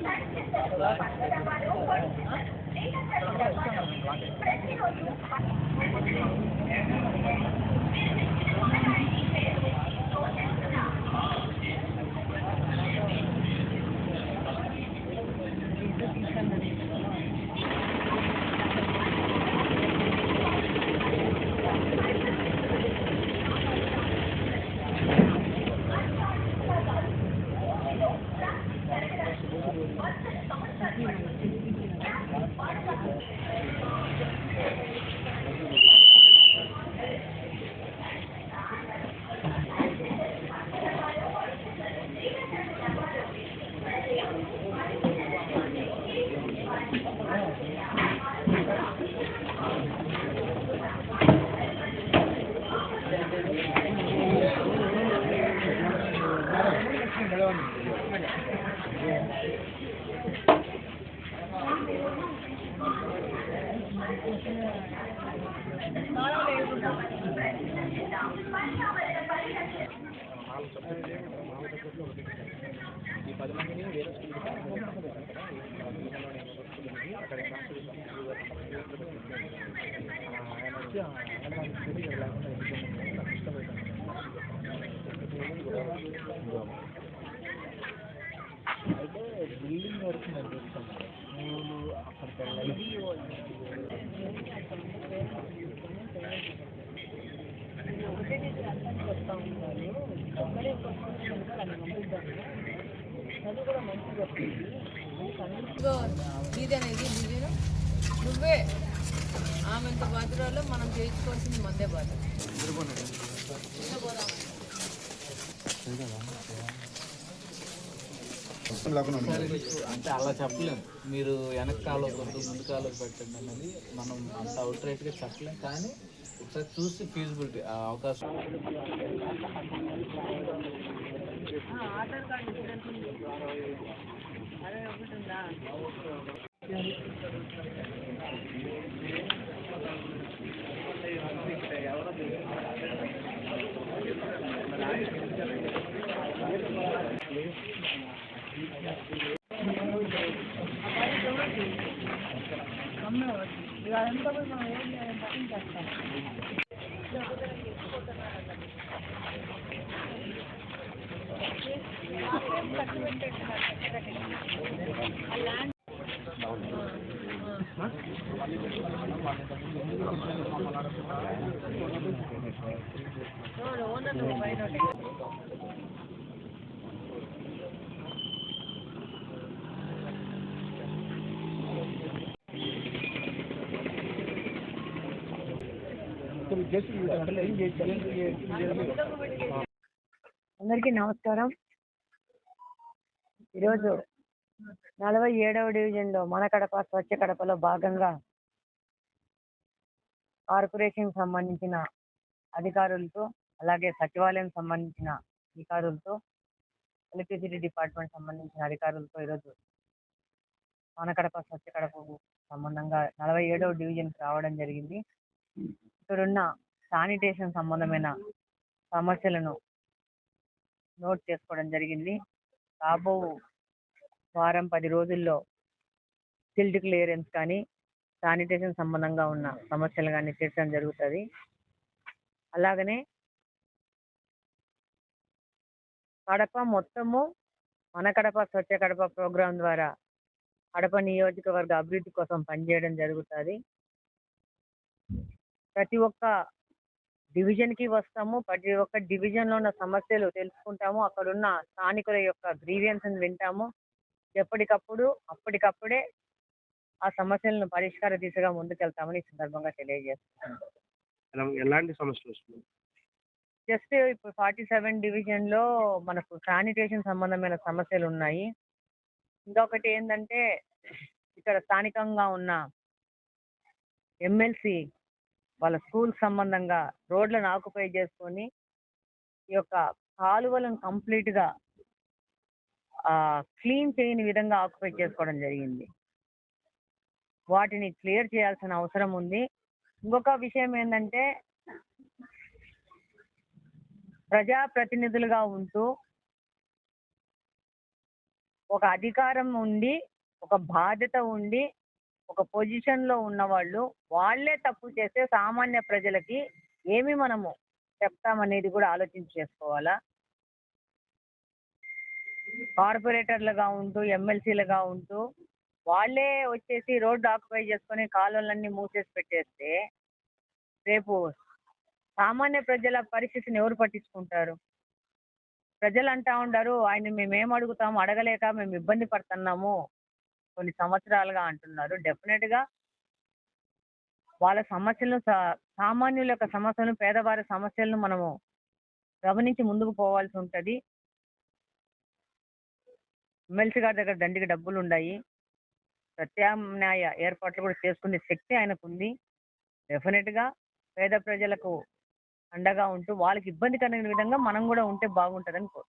Thank you. ఈ పది మందిని వేరే స్కూల్కి అక్కడ ఆయన వచ్చి ఆ అంగన్వాడీ స్కూల్ ఇక్కడ లేకుండా బిల్డింగ్ నేను చూస్తాను అక్కడికి ఒకటే అర్థం చెప్తా ఉంటారు ఒక్కడే క్వశ్చన్ చదువు కూడా మంచిగా వస్తుంది ఇదిగో అనేది డిజైన్ నువ్వే ఆమెంత బాధ్యతలో మనం చేయించుకోవాల్సింది మందే బాధ్యత అంటే అలా చెప్పలేం. మీరు వెనక కాలో కొద్దు ముందు కాలో పెట్టండి అనేది మనం అంత అవుట్ రైట్గా చెప్పలేం. కానీ ఒకసారి చూసి ఫీజిబిలిటీ ఆ అవకాశం. ఆధార్ కార్డు ఇన్సూరెన్స్ ఉంది అదే ఒకటి ఉందా ఇదంతా పోయి మనం ఏం చేయాలి చేస్తాం ఓనర్ పైన అందరికీ నమస్కారం. ఈరోజు నలభై ఏడవ డివిజన్లో మన కడప స్వచ్ఛ కడపలో భాగంగా కార్పొరేషన్ సంబంధించిన అధికారులతో అలాగే సచివాలయం సంబంధించిన అధికారులతో ఎలక్ట్రిసిటీ డిపార్ట్మెంట్ సంబంధించిన అధికారులతో ఈరోజు మన కడప స్వచ్ఛ కడపకు సంబంధంగా నలభై ఏడవ డివిజన్కి రావడం జరిగింది. ఇక్కడున్న శానిటేషన్ సంబంధమైన సమస్యలను నోట్ చేసుకోవడం జరిగింది. రాబో వారం పది రోజుల్లో సిల్ట్ క్లియరెన్స్ కానీ శానిటేషన్ సంబంధంగా ఉన్న సమస్యలు కానీ తీర్చడం జరుగుతుంది. అలాగనే కడప మొత్తము మన కడప స్వచ్ఛ కడప ప్రోగ్రాం ద్వారా కడప నియోజకవర్గ అభివృద్ధి కోసం పనిచేయడం జరుగుతుంది. ప్రతి ఒక్క డివిజన్కి వస్తాము. ప్రతి ఒక్క డివిజన్లో ఉన్న సమస్యలు తెలుసుకుంటాము. అక్కడ ఉన్న స్థానికుల యొక్క గ్రీవియన్స్ వింటాము. ఎప్పటికప్పుడు అప్పటికప్పుడే ఆ సమస్యలను పరిష్కార దిశగా ముందుకెళ్తామని ఈ సందర్భంగా తెలియజేస్తున్నాను. ఎలా- ఎలాంటి సమస్యలు వస్తున్నాయి? జస్ట్ ఇప్పుడు ఫార్టీ సెవెన్ డివిజన్లో మనకు శానిటేషన్ సంబంధమైన సమస్యలు ఉన్నాయి. ఇంకొకటి ఏంటంటే ఇక్కడ స్థానికంగా ఉన్న ఎమ్మెల్సీ వాళ్ళ స్కూల్ సంబంధంగా రోడ్లను ఆక్యుపై చేసుకొని ఈ యొక్క కాలువలను కంప్లీట్గా క్లీన్ చేయని విధంగా ఆక్యుపై చేసుకోవడం జరిగింది. వాటిని క్లియర్ చేయాల్సిన అవసరం ఉంది. ఇంకొక విషయం ఏంటంటే ప్రజాప్రతినిధులుగా ఉంటూ ఒక అధికారం ఉండి ఒక బాధ్యత ఉండి ఒక పొజిషన్లో ఉన్నవాళ్ళు వాళ్ళే తప్పు చేస్తే సామాన్య ప్రజలకి ఏమి మనము చెప్తామనేది కూడా ఆలోచించి చేసుకోవాలా? కార్పొరేటర్లుగా ఉంటూ ఎమ్మెల్సీలుగా ఉంటూ వాళ్ళే వచ్చేసి రోడ్డు ఆక్యుపై చేసుకొని కాలువలన్నీ మూసేసి పెట్టేస్తే రేపు సామాన్య ప్రజల పరిస్థితిని ఎవరు పట్టించుకుంటారు? ప్రజలు అంటా ఉండారు ఆయన మేమేం అడుగుతాము అడగలేక మేము ఇబ్బంది పడుతున్నాము. కొన్ని సంవత్సరాలుగా అంటున్నారు. డెఫినెట్గా వాళ్ళ సమస్యలను సా- సామాన్యుల యొక్క సమస్యలను పేదవారి సమస్యలను మనము గమనించి ముందుకు పోవాల్సి ఉంటుంది. ఎమ్మెల్సీ గారి దగ్గర దండికి డబ్బులు ఉన్నాయి ప్రత్యామ్నాయ ఏర్పాట్లు కూడా చేసుకునే శక్తి ఆయనకు ఉంది డెఫినెట్గా పేద ప్రజలకు అండగా ఉంటూ వాళ్ళకి ఇబ్బంది కలిగిన విధంగా మనం కూడా ఉంటే బాగుంటుందని కోరు